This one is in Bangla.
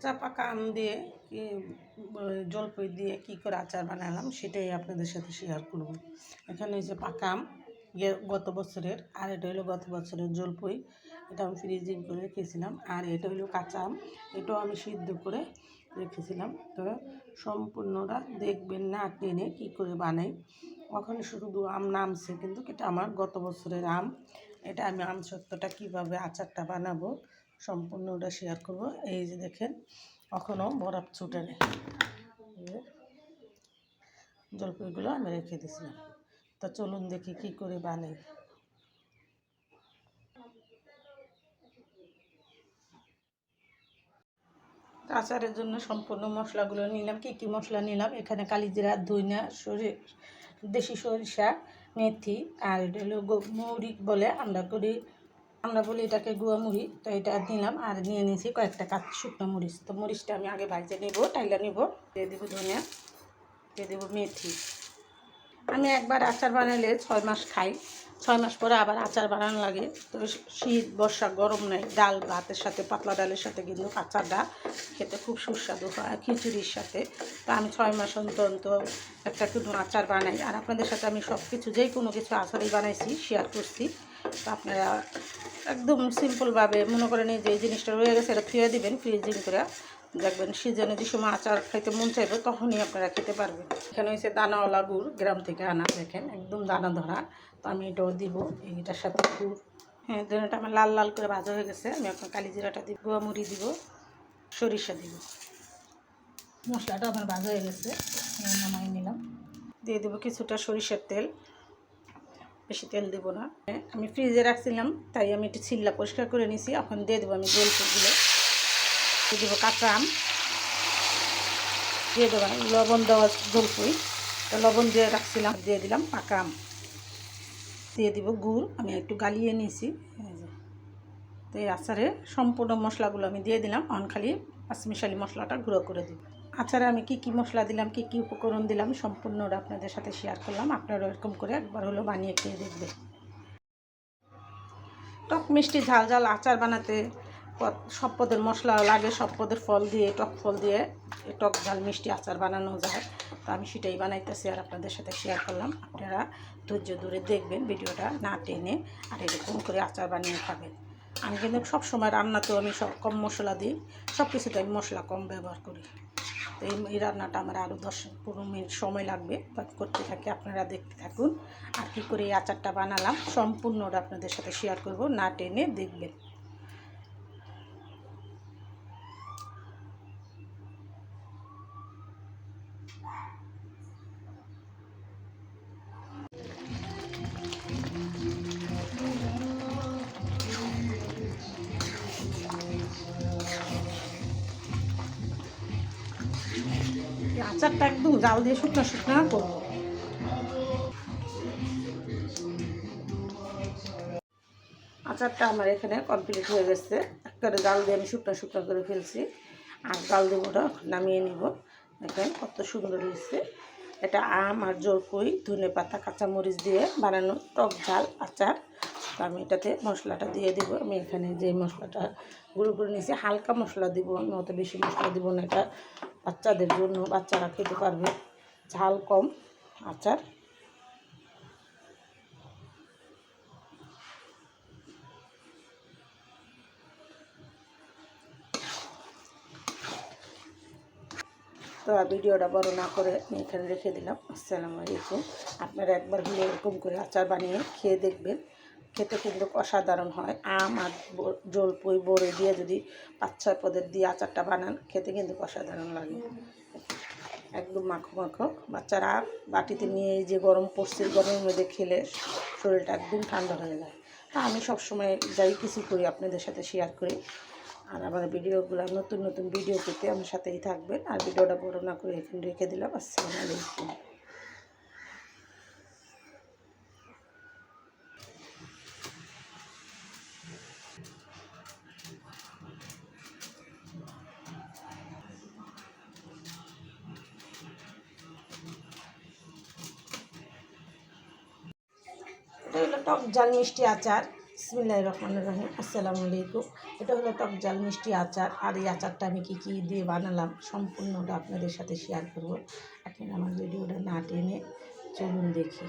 কাঁচা পাকা আম দিয়ে জলপাই দিয়ে কি করে আচার বানালাম সেটাই আপনাদের সাথে শেয়ার করব। এখানে পাকা আম ইয়ে গত বছরের, আর এটা হলো গত বছরের জলপাই। এটা আমি ফ্রিজিং করে রেখেছিলাম, আর এটা হলো কাঁচা আম। এটাও আমি সিদ্ধ করে রেখেছিলাম। তো সম্পূর্ণটা দেখবেন না, টেনে কী করে বানাই। ওখানে শুধু আম নামছে, কিন্তু এটা আমার গত বছরের আম। এটা আমি আম সত্যটা কীভাবে আচারটা বানাবো সম্পূর্ণ ওটা শেয়ার করব। এই যে দেখেন এখনও বরফ ছুটে জলপাইগুলো আমি রেখে দিয়েছিলাম। তা চলুন দেখি কি করে বানাই। আচারের জন্য সম্পূর্ণ মশলাগুলো নিলাম। কী কী মশলা নিলাম? এখানে কালিজিরা ধইনা সরি দেশি সরিষা, মেথি, আর এটা হলো গো- মৌরি বলে আমরা করি। আমরা বলি এটাকে গুয়া মুড়ি, তো এটা নিলাম আর নিয়ে নিয়েছি কয়েকটা কাঁচ শুকনো মরিচ। তো মরিচটা আমি আগে ভাজে নেব টাইলা নেব। দিয়ে দেবো ধনিয়া দিয়ে দেবো মেথি। আমি একবার আচার বানালে ছয় মাস খাই, ছয় মাস পরে আবার আচার বানানো লাগে। তবে শীত, বর্ষা, গরম নেই, ডাল ভাতের সাথে, পাতলা ডালের সাথে কিন্তু আচারটা খেতে খুব সুস্বাদু হয়, খিচুড়ির সাথে। তো আমি ছয় মাস অন্তর অন্তর একটা কিন্তু আচার বানাই। আর আপনাদের সাথে আমি সব কিছু যেই কোনো কিছু আচারই বানাইছি শেয়ার করছি। তো আপনারা একদম সিম্পলভাবে মনে করেন এই যে এই জিনিসটা রয়ে গেছে, এটা ফিরে দিবেন ফ্রিজিং করে দেখবেন সিজনে যে সময় আচার খাইতে মন চাইবে, তখনই আপনারা খেতে পারবেন। এখানে হচ্ছে দানাওয়ালা গুড়, গ্রাম থেকে আনা, দেখেন, একদম দানা ধরা। তো আমি এটাও দিব, এইটার সাথে গুড়। হ্যাঁ ধরুন আমার লাল লাল করে ভাজা হয়ে গেছে, আমি আপনার কালি জিরাটা দিব মুড়ি দিব, সরিষা দিব। মশলাটা আমার ভাজা হয়ে গেছে নামাই নিলাম। দিয়ে দেবো কিছুটা সরিষার তেল। বেশি তেল দেবো না। আমি ফ্রিজে রাখছিলাম, তাই আমি একটু ছিল্লা পরিষ্কার করে নিয়েছি এখন দিয়ে দেবো আমি জলপুরগুলো দিয়ে দেবো কাঁচা আম। দিয়ে দেবো লবণ দেওয়া জলপুই লবণ দিয়ে রাখছিলাম, দিয়ে দিলাম পাকা আম। দিয়ে দিব গুড়, আমি একটু গালিয়ে নিয়েছি তো এই আচারে সম্পূর্ণ মশলাগুলো আমি দিয়ে দিলাম। অন খালি মশলাটা গুঁড়ো করে দিব। আচারে আমি কি কি মশলা দিলাম, কি কি উপকরণ দিলাম, সম্পূর্ণটা আপনাদের সাথে শেয়ার করলাম। আপনারা এরকম করে একবার হলো বানিয়ে খেয়ে দেখবেন। টক মিষ্টি ঝাল ঝাল আচার বানাতে সব পদের মশলা লাগে, সব পদের ফল দিয়ে, টক ফল দিয়ে টক ঝাল মিষ্টি আচার বানানো যায়। তো আমি সেটাই বানাইতেছি আর আপনাদের সাথে শেয়ার করলাম। আপনারা ধৈর্য ধরে দেখবেন ভিডিওটা না টেনে আর এরকম করে আচার বানিয়ে খাবেন। আমি কিন্তু সব সময় রান্নাতেও আমি সব কম মশলা দিই সব কিছুতে আমি মশলা কম ব্যবহার করি। তো এই রান্নাটা আমার আরও দশ পনেরো মিনিট সময় লাগবে করতে থাকি আপনারা দেখতে থাকুন। আর কী করে এই আচারটা বানালাম, সম্পূর্ণটা আপনাদের সাথে শেয়ার করব, না টেনে দেখবেন। আচারটা একদম জাল দিয়ে শুকনো শুকনো করব। আচারটা আমার এখানে কমপ্লিট হয়ে গেছে। একবারে জাল দিয়ে আমি শুকনো শুকনো করে ফেলছি। আর জাল দেবোটা নামিয়ে নিব। দেখেন কত সুন্দর হয়েছে। এটা আম আর জলপুই ধনে পাতা, কাঁচামরিচ দিয়ে বানানো টক ঝাল আচার। তো আমি এটাতে মশলাটা দিয়ে দিব। আমি এখানে যে মশলাটা গুঁড়ো করে নিয়েছি, হালকা মশলা দিব। আমি অত বেশি মশলা দিব না এটা। বাচ্চাদের জন্য বাচ্চারা খেতে পারবে। ঝাল কম, আচার। তো ভিডিওটা বড় না করে আমি এখানে রেখে দিলাম। আসসালামু আলাইকুম। আপনারা একবার হলে এরকম করে আচার বানিয়ে খেয়ে দেখবেন। খেতে কিন্তু অসাধারণ হয়। আম আর জলপুই বড়ে দিয়ে যদি পাঁচ, ছয় পদের দিয়ে আচারটা বানান, খেতে কিন্তু অসাধারণ লাগে। একদম মাখো মাখো। বাচ্চারা বাটিতে নিয়ে যে গরম পড়ছে, গরমের মধ্যে খেলে শরীরটা একদম ঠান্ডা হয়ে যায়। তা আমি সবসময় যাই কিছু করি, আপনাদের সাথে শেয়ার করি। আর আমার ভিডিওগুলো, নতুন নতুন ভিডিও পেতে আমার সাথেই থাকবেন। আর ভিডিওটা বড় না করে এখানে রেখে দিলাম। আসসালামু আলাইকুম। হলো টক জাল মিষ্টি আচার। বিসমিল্লাহির রহমানির রহিম। আসসালামু আলাইকুম। এটা হলো টক জাল মিষ্টি আচার। আর এই আচারটা আমি কী কী দিয়ে বানালাম সম্পূর্ণটা আপনাদের সাথে শেয়ার করব। আপনারা আমার ভিডিওটা না টেনে চলুন দেখি।